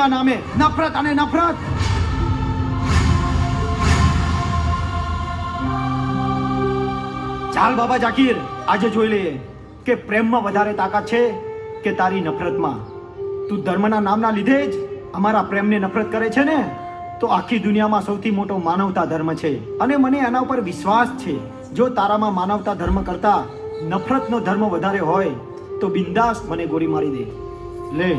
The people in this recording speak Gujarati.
ના નામે નફરત અને નફરત. ચાલ બાબા જાકીર, આજે જોઈ લઈએ કે પ્રેમમાં વધારે તાકાત છે કે તારી નફરતમાં. તું ધર્મના નામના લીધે જ અમારા પ્રેમને નફરત કરે છે ને? તો આખી દુનિયામાં સૌથી મોટો માનવતા ધર્મ છે. અને મને એના ઉપર વિશ્વાસ છે. જો તારામાં માનવતા ધર્મ કરતા નફરતનો ધર્મ વધારે હોય, તો બિંદાસ મને ગોળી મારી દે. લે.